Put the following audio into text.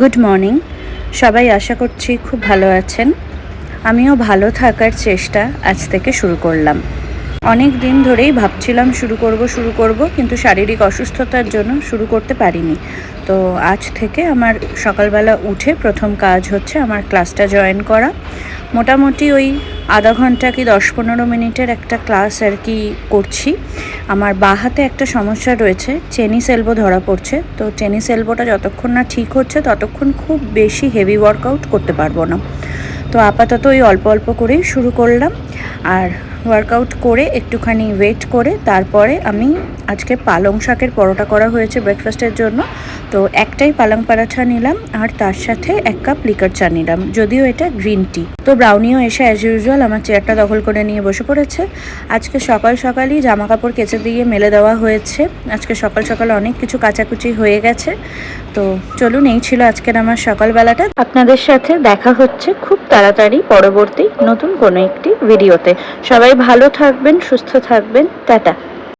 Good morning সবাই আশা করছি খুব ভালো আছেন। আমিও ভালো থাকার চেষ্টা আজ থেকে শুরু করলাম। অনেক দিন ধরেই ভাবছিলাম শুরু করব শুরু করব, কিন্তু শারীরিক অসুস্থতার জন্য শুরু করতে পারিনি। তো আজ থেকে আমার সকালবেলা উঠে প্রথম কাজ হচ্ছে আমার ক্লাসটা জয়েন করা। মোটামুটি ওই আধা ঘণ্টা কি দশ পনেরো মিনিটের একটা ক্লাস আর কি করছি। আমার বাঁ হাতে একটা সমস্যা রয়েছে টেনিস এলবো ধরা পড়ছে। তো টেনিস এলবোটা যতক্ষণ না ঠিক হচ্ছে, ততক্ষণ খুব বেশি হেভি ওয়ার্কআউট করতে পারব না। তো আপাতত ওই অল্প অল্প করেই শুরু করলাম। আর ওয়ার্কআউট করে একটুখানি ওয়েট করে তারপরে আমি আজকে পালং শাকের পরোটা করা হয়েছে ব্রেকফাস্টের জন্য। তো একটাই পালং পরাঠা নিলাম আর তার সাথে এক কাপ লিকার চা নিলাম, যদিও এটা গ্রিন টি তো ব্রাউনিও এসে অ্যাজ ইউজুয়াল আমার চেয়ারটা দখল করে নিয়ে বসে পড়েছে। আজকে সকাল সকালই জামা কাপড় কেচে দিয়ে মেলে দেওয়া হয়েছে। আজকে সকাল সকাল অনেক কিছু কাচাকুচি হয়ে গেছে। তো চলুন, এই ছিল আজকের আমার সকালবেলাটা। আপনাদের সাথে দেখা হচ্ছে খুব তাড়াতাড়ি পরবর্তী নতুন কোনো একটি ভিডিওতে। সবাই ভালো থাকবেন সুস্থ থাকবেন। টাটা।